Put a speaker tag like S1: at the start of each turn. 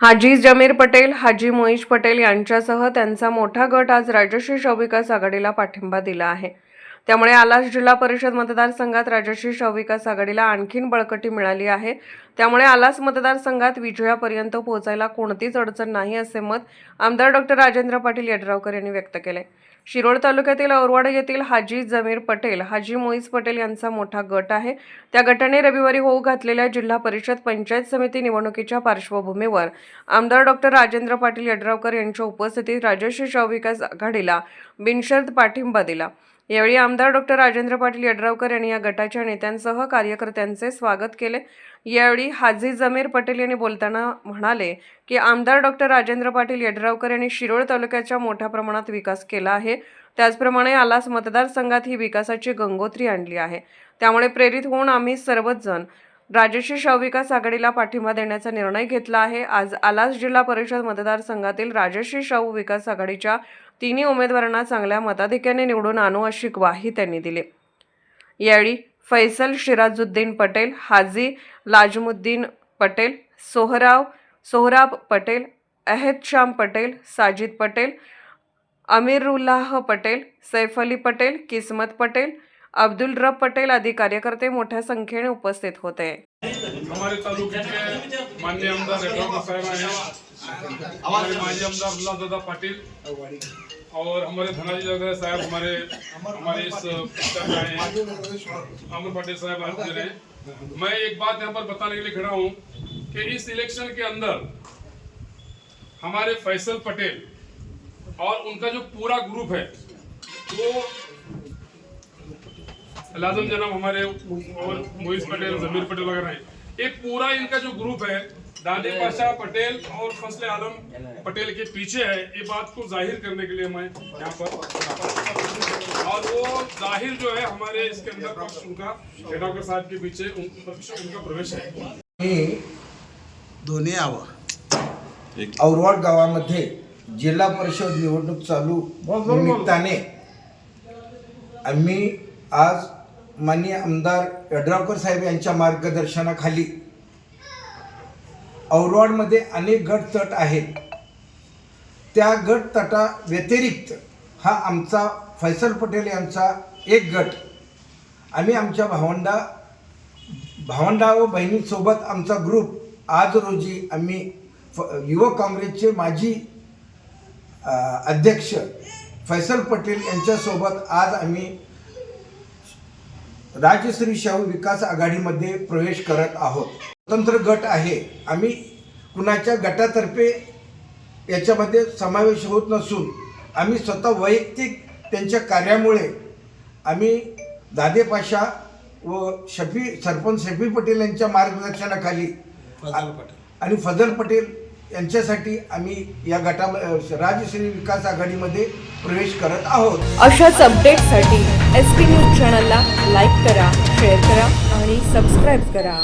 S1: हाजी जमीर पटेल हाजी मोईश पटेल यांच्यासह त्यांचा मोठा गट आज राजश्री शवविकास आघाडीला पाठिंबा दिला आहे. त्यामुळे आलास जिल्हा परिषद मतदारसंघात राजश्री शवविकास आघाडीला आणखीन बळकटी मिळाली आहे. त्यामुळे आलास मतदारसंघात विजयापर्यंत पोहोचायला कोणतीच अडचण नाही असे मत आमदार डॉक्टर राजेंद्र पाटील यड्रावकर यांनी व्यक्त केले. शिरोळ तालुक्यातील औरवाड येथील हाजी जमीर पटेल हाजी मोईस पटेल यांचा मोठा गट आहे. त्या गटाने रविवारी होऊ घातलेल्या जिल्हा परिषद पंचायत समिती निवडणुकीच्या पार्श्वभूमीवर आमदार डॉक्टर राजेंद्र पाटील यड्रावकर यांच्या उपस्थितीत राजश्री शवविकास आघाडीला बिनशर्त पाठिंबा दिला. यावेळी आमदार डॉक्टर राजेंद्र पाटील यड्रावकर यांनी या गटाच्या नेत्यांसह कार्यकर्त्यांचे स्वागत केले. यावेळी हाजी जमीर पटेल यांनी बोलताना म्हणाले की आमदार डॉक्टर राजेंद्र पाटील यड्रावकर यांनी शिरोळ तालुक्याच्या मोठ्या प्रमाणात विकास केला आहे. त्याचप्रमाणे आलास मतदारसंघात ही विकासाची गंगोत्री आणली आहे. त्यामुळे प्रेरित होऊन आम्ही सर्वच जण राजश्री शवविकास आघाडीला पाठिंबा देण्याचा निर्णय घेतला आहे. आज आलास जिल्हा परिषद मतदारसंघातील राजश्री शाहू विकास आघाडीच्या तिन्ही उमेदवारांना चांगल्या मताधिक्याने निवडून आणू अशी ग्वाही त्यांनी दिली. यावेळी फैसल शिराजुद्दीन पटेल हाजी लाजमुद्दीन पटेल सोहराव सोहराब पटेल अहेदश्याम पटेल साजिद पटेल अमीरुल्लाह पटेल सैफ अली पटेल किस्मत पटेल अब्दुल रब पटेल आदी कार्यकर्ते मोठ्या संख्येने उपस्थित होते.
S2: हमारे तालुक्याचे मान्य आमदार रेड्डा साहेब आहे हमारे माजी आमदार गुलाब दादा पाटील और हमारे धनाजी जगदे साहब हमारे हमारे इस अमर पाटिल साहब आज मेरे मैं एक बात यहाँ पर बताने के लिए खड़ा हूँ कि इस इलेक्शन के अंदर हमारे फैसल पटेल और उनका जो पूरा ग्रुप है वो लाजम जनाब हमारे और मोहित पटेल जमीर पटेल वगैरह हैं। ये पूरा इनका जो ग्रुप है दादी पाशा पटेल और फसले आलम पटेल के पीछे है ये बात को ज़ाहिर करने के लिए मैं यहाँ पर और वो ज़ाहिर जो है हमारे इसके अंदर पक्ष उनका डॉक्टर साहब के पीछे उन पक्ष उनका प्रवेश है।
S3: मी दोन्ही यावं औरवाड गावामध्ये जिल्हा परिषद निवडणूक चालू निमित्ताने आम्ही आज माननीय आमदार यड्रावकर साहेब यांच्या मार्गदर्शनाखाली औरवाडमध्ये अनेक गट तट आहेत. त्या गट तटा व्यतिरिक्त हा आमचा फैसल पटेल यांचा एक गट. आम्ही आमच्या भावंडा भावंडा व बहिणींसोबत आमचा ग्रुप आज रोजी आम्ही फ युवक काँग्रेसचे माजी अध्यक्ष फैसल पटेल यांच्यासोबत आज आम्ही राजश्री शाहू विकास आघाडीमध्ये प्रवेश करत आहोत. स्वतंत्र गट आहे. आम्ही कुणाच्या गटातर्फे याच्यामध्ये समावेश होत नसून आम्ही स्वतः वैयक्तिक त्यांच्या कार्यामुळे आम्ही दादे पाशा व शफी सरपंच शफी पटेल यांच्या मार्गदर्शनाखाली आणि फजल पटेल यांच्यासाठी आम्ही या गटा राजश्री विकास आघाडीमध्ये प्रवेश करत आहोत.
S4: अशाच अपडेटसाठी एस पी न्यूज चॅनलला लाईक करा शेअर करा आणि सबस्क्राईब करा.